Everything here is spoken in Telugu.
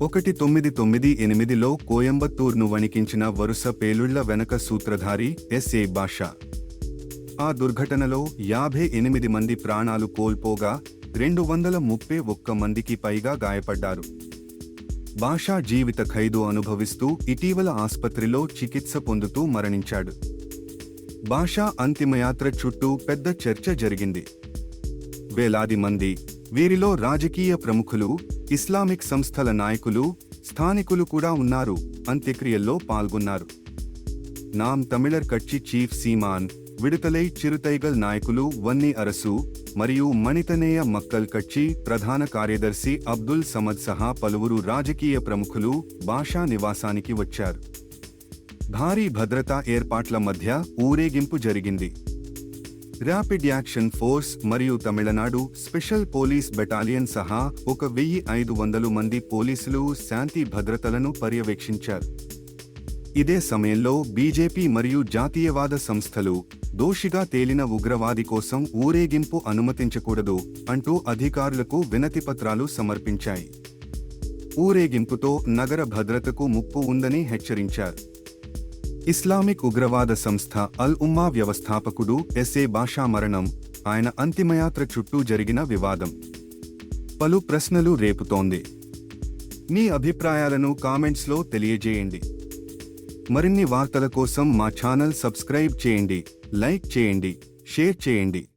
ఒకటి తొమ్మిది తొమ్మిది ఎనిమిదిలో కోయంబత్తూర్ను వణికించిన వరుస పేలుళ్ళ వెనక సూత్రధారి ఎస్ఏ బాషా. ఆ దుర్ఘటనలో యాభై ఎనిమిది మంది ప్రాణాలు కోల్పోగా రెండు వందల ముప్పై ఒక్క మందికి పైగా గాయపడ్డారు. బాషా జీవిత ఖైదు అనుభవిస్తూ ఇటీవల ఆసుపత్రిలో చికిత్స పొందుతూ మరణించాడు. బాషా అంతిమయాత్ర చుట్టూ పెద్ద చర్చ జరిగింది. వేలాది మంది వీరిలో రాజకీయ ప్రముఖులు ఇస్లామిక్ సంస్థల నాయకులు స్థానికులు కూడా ఉన్నారు. అంత్యక్రియల్లో పాల్గొన్నారు. నామ్ తమిళర్ కచ్చి చీఫ్ సీమాన్ విడతలై చిరుతైగల్ నాయకులు వన్నీ అరసు మరియు మణితనేయ మక్కల్ కచ్చి ప్రధాన కార్యదర్శి అబ్దుల్ సమద్ సహా పలువురు రాజకీయ ప్రముఖులు భాషా నివాసానికి వచ్చారు. భారీ భద్రతా ఏర్పాట్ల మధ్య ఊరేగింపు జరిగింది. ర్యాపిడ్ యాక్షన్ ఫోర్స్ మరియు తమిళనాడు స్పెషల్ పోలీస్ బెటాలియన్ సహా ఒక వెయ్యి ఐదు వందలు మంది పోలీసులు శాంతి భద్రతలను పర్యవేక్షించారు. ఇదే సమయంలో బీజేపీ మరియు జాతీయవాద సంస్థలు దోషిగా తేలిన ఉగ్రవాది కోసం ఊరేగింపు అనుమతించకూడదు అంటూ అధికారులకు వినతిపత్రాలు సమర్పించాయి. ఊరేగింపుతో నగర భద్రతకు ముప్పు ఉందని హెచ్చరించారు. ఇస్లామిక్ ఉగ్రవాద సంస్థ అల్ ఉమ్మా వ్యవస్థాపకుడు ఎస్ఏ బాషా మరణం ఆయన అంతిమయాత్ర చుట్టూ జరిగిన వివాదం. పలు ప్రశ్నలు రేపుతోంది. మీ అభిప్రాయాలను కామెంట్స్లో తెలియజేయండి. మరిన్ని వార్తల కోసం మా ఛానల్ సబ్స్క్రైబ్ చేయండి లైక్ చేయండి షేర్ చేయండి.